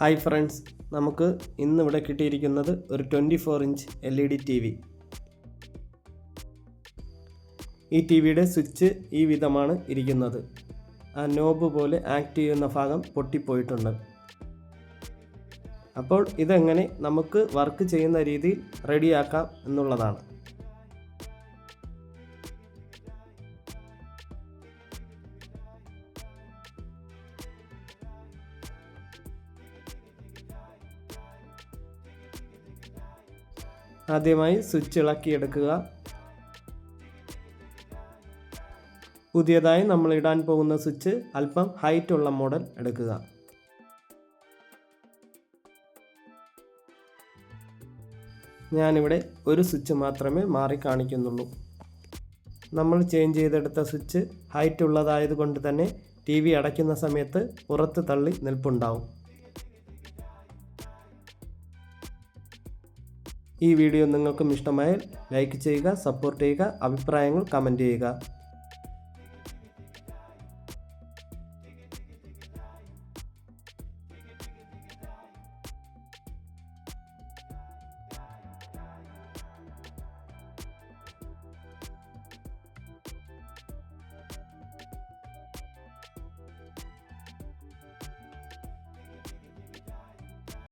Hi friends നമുക്ക് ഇന്ന് ഇവിടെ കിട്ടിയിരിക്കുന്നത് ഒരു twenty four inch L E D T V. ഈ ടി വിയുടെ സ്വിച്ച് ഈ വിധമാണ് ഇരിക്കുന്നത്. ആ നോബ് പോലെ ആക്ട് ചെയ്യുന്ന ഭാഗം പൊട്ടിപ്പോയിട്ടുണ്ട്. അപ്പോൾ ഇതെങ്ങനെ നമുക്ക് വർക്ക് ചെയ്യുന്ന രീതിയിൽ റെഡിയാക്കാം എന്നുള്ളതാണ്. ആദ്യമായി സ്വിച്ച് ഇളക്കിയെടുക്കുക. പുതിയതായി നമ്മൾ ഇടാൻ പോകുന്ന സ്വിച്ച് അല്പം ഹൈറ്റ് ഉള്ള മോഡൽ എടുക്കുക. ഞാനിവിടെ ഒരു സ്വിച്ച് മാത്രമേ മാറി കാണിക്കുന്നുള്ളൂ. നമ്മൾ ചേഞ്ച് ചെയ്തെടുത്ത സ്വിച്ച് ഹൈറ്റ് ഉള്ളതായതുകൊണ്ട് തന്നെ ടി വി അടയ്ക്കുന്ന സമയത്ത് പുറത്ത് തള്ളി നിൽപ്പുണ്ടാവും. ഈ വീഡിയോ നിങ്ങൾക്കും ഇഷ്ടമായാൽ ലൈക്ക് ചെയ്യുക സപ്പോർട്ട് ചെയ്യുക അഭിപ്രായങ്ങൾ കമന്റ് ചെയ്യുക.